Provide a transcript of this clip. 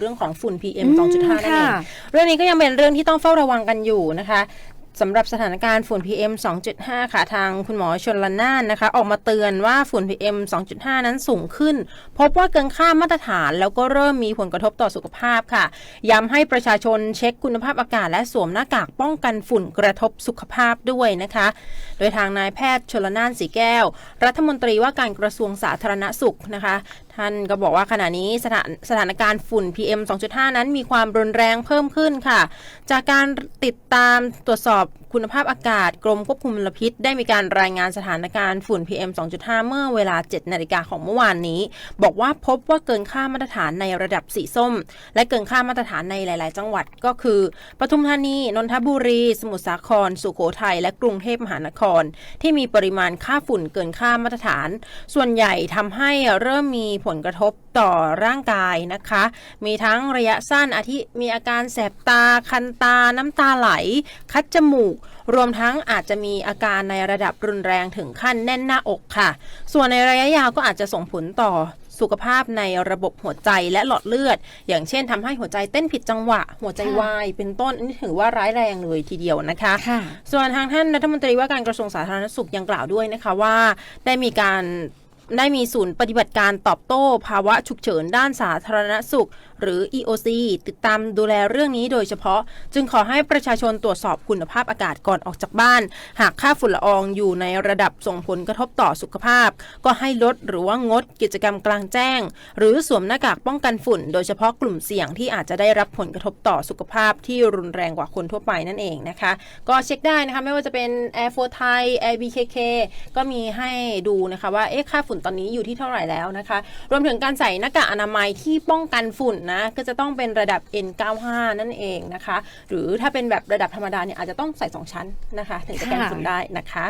เรื่องของฝุ่น PM อืม2.5 นั่นเองค่ะเรื่องนี้ก็ยังเป็นเรื่องที่ต้องเฝ้าระวังกันอยู่นะคะสำหรับสถานการณ์ฝุ่น PM 2.5 ค่ะทางคุณหมอชนละนานนะคะ ออกมาเตือนว่าฝุ่น PM 2.5 นั้นสูงขึ้น พบว่าเกินค่ามาตรฐานแล้วก็เริ่มมีผลกระทบต่อสุขภาพค่ะ ย้ำให้ประชาชนเช็คคุณภาพอากาศและสวมหน้ากากป้องกันฝุ่นกระทบสุขภาพด้วยนะคะ โดยทางนายแพทย์ชลนานสีแก้ว รัฐมนตรีว่าการกระทรวงสาธารณสุขนะคะ ท่านก็บอกว่าขณะนี้สถานสถานการณ์ฝุ่น PM 2.5 นั้นมีความรุนแรงเพิ่มขึ้นค่ะ จากการติดตามตรวจสอบคุณภาพอากาศกรมควบคุมมลพิษ ได้มีการรายงานสถานการณ์ฝุ่น PM 2.5 เมื่อเวลา 7 นาฬิกาของเมื่อวานนี้ บอกว่าพบว่าเกินค่ามาตรฐานในระดับสีส้ม และเกินค่ามาตรฐานในหลาย ๆ จังหวัดก็คือ ปทุมธานี นนทบุรี สมุทรสาคร สุโขทัยและกรุงเทพมหานคร ที่มีปริมาณค่าฝุ่นเกินค่ามาตรฐาน ส่วนใหญ่ทำให้เริ่มมีผลกระทบต่อร่างกายนะคะ มีทั้งระยะสั้นอาทิมีอาการแสบตา คันตา น้ำตาไหล คัดจมูก รวมทั้งอาจจะมีอาการในระดับรุนแรงถึงขั้นแน่นหน้าอกค่ะ ส่วนในระยะยาวก็อาจจะส่งผลต่อสุขภาพในระบบหัวใจและหลอดเลือด อย่างเช่นทำให้หัวใจเต้นผิดจังหวะ หัวใจค่ะวาย เป็นต้นอันนี่ถือว่าร้ายแรงเลยทีเดียวนะคะค่ะส่วนทางท่านรัฐมนตรีว่าการกระทรวงสาธารณสุขยังกล่าวด้วยนะคะว่า ได้มีการ ได้มีศูนย์ปฏิบัติการตอบโต้ ภาวะฉุกเฉินด้านสาธารณสุข หรือ EOC ติดตามดูแลเรื่องนี้โดยเฉพาะ จึงขอให้ประชาชนตรวจสอบคุณภาพอากาศก่อนออกจากบ้าน หากค่าฝุ่นละอองอยู่ในระดับส่งผลกระทบต่อสุขภาพ ก็ให้ลดหรือว่างดกิจกรรมกลางแจ้ง หรือสวมหน้ากากป้องกันฝุ่น โดยเฉพาะกลุ่มเสี่ยงที่อาจจะได้รับผลกระทบต่อสุขภาพที่รุนแรงกว่าคนทั่วไปนั่นเองนะคะ ก็เช็คได้นะคะไม่ว่าจะเป็น Air 4 Thai Air BKK ก็มีให้ดูนะคะว่าเอ๊ะค่าฝุ่นตอนนี้อยู่ที่เท่าไหร่แล้วนะคะ รวมถึงการใส่หน้ากากอนามัยที่ป้องกันฝุ่นนะก็จะต้องเป็นระดับ N95 นั่นเองนะคะ หรือถ้าเป็นแบบระดับธรรมดาเนี่ยอาจจะต้องใส่ 2 ชั้นนะคะ ถึงจะกันฝุ่นได้นะคะ